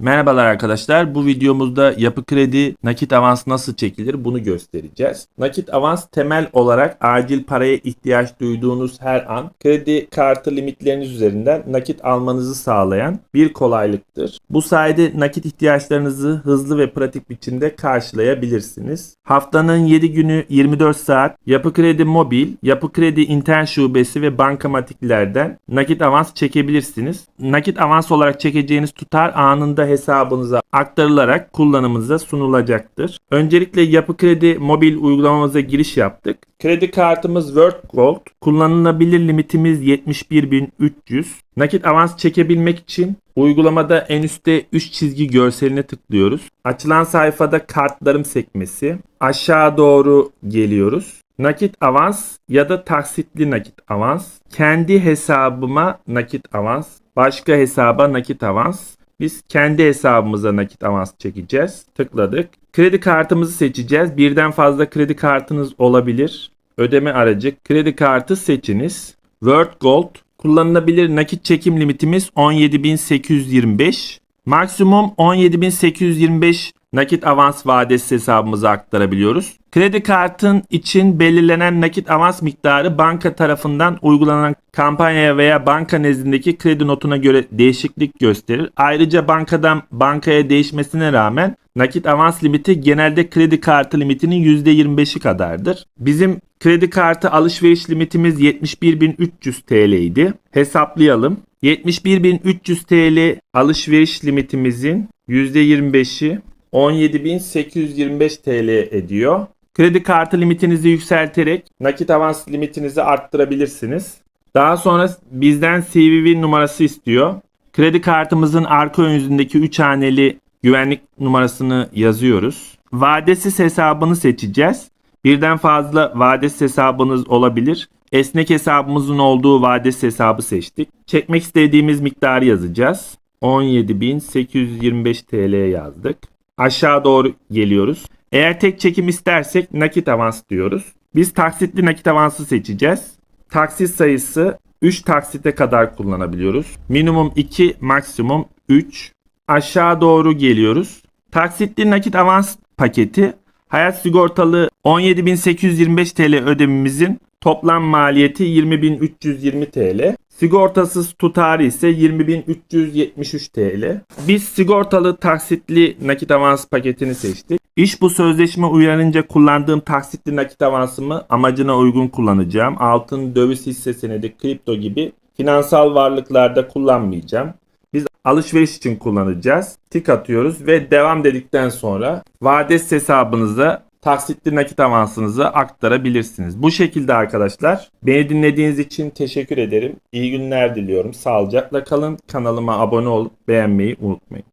Merhabalar arkadaşlar. Bu videomuzda yapı kredi nakit avans nasıl çekilir bunu göstereceğiz. Nakit avans temel olarak acil paraya ihtiyaç duyduğunuz her an kredi kartı limitleriniz üzerinden nakit almanızı sağlayan bir kolaylıktır. Bu sayede nakit ihtiyaçlarınızı hızlı ve pratik biçimde karşılayabilirsiniz. Haftanın 7 günü 24 saat Yapı Kredi Mobil, Yapı Kredi internet şubesi ve bankamatiklerden nakit avans çekebilirsiniz. Nakit avans olarak çekeceğiniz tutar anında hesabınıza aktarılarak kullanımınıza sunulacaktır. Öncelikle Yapı Kredi mobil uygulamamıza giriş yaptık. Kredi kartımız World Gold. Kullanılabilir limitimiz 71.300. Nakit avans çekebilmek için uygulamada en üstte 3 çizgi görseline tıklıyoruz. Açılan sayfada kartlarım sekmesi. Aşağı doğru geliyoruz. Nakit avans ya da taksitli nakit avans. Kendi hesabıma nakit avans. Başka hesaba nakit avans. Biz kendi hesabımıza nakit avans çekeceğiz. Tıkladık. Kredi kartımızı seçeceğiz. Birden fazla kredi kartınız olabilir. Ödeme aracı kredi kartı seçiniz. World Gold kullanılabilir nakit çekim limitimiz 17.825. Maksimum 17.825 nakit avans vadesi hesabımıza aktarabiliyoruz. Kredi kartın için belirlenen nakit avans miktarı banka tarafından uygulanan kampanyaya veya banka nezdindeki kredi notuna göre değişiklik gösterir. Ayrıca bankadan bankaya değişmesine rağmen nakit avans limiti genelde kredi kartı limitinin %25'i kadardır. Bizim kredi kartı alışveriş limitimiz 71.300 TL idi. Hesaplayalım. 71.300 TL alışveriş limitimizin %25'i 17.825 TL ediyor. Kredi kartı limitinizi yükselterek nakit avans limitinizi arttırabilirsiniz. Daha sonra bizden CVV numarası istiyor. Kredi kartımızın arka yüzündeki 3 haneli güvenlik numarasını yazıyoruz. Vadesiz hesabını seçeceğiz. Birden fazla vadesiz hesabınız olabilir. Esnek hesabımızın olduğu vadesiz hesabı seçtik. Çekmek istediğimiz miktarı yazacağız. 17.825 TL yazdık. Aşağı doğru geliyoruz. Eğer tek çekim istersek nakit avans diyoruz. Biz taksitli nakit avansı seçeceğiz. Taksit sayısı 3 taksite kadar kullanabiliyoruz. Minimum 2, maksimum 3. Aşağı doğru geliyoruz. Taksitli nakit avans paketi hayat sigortalı 17.825 TL ödememizin toplam maliyeti 20.320 TL. Sigortasız tutarı ise 20.373 TL. Biz sigortalı taksitli nakit avans paketini seçtik. İş bu sözleşme uyarınca kullandığım taksitli nakit avansımı amacına uygun kullanacağım. Altın, döviz hisse senedi, kripto gibi finansal varlıklarda kullanmayacağım. Biz alışveriş için kullanacağız. Tik atıyoruz ve devam dedikten sonra vadesiz hesabınıza taksitli nakit avansınızı aktarabilirsiniz. Bu şekilde arkadaşlar. Beni dinlediğiniz için teşekkür ederim. İyi günler diliyorum. Sağlıcakla kalın. Kanalıma abone olup beğenmeyi unutmayın.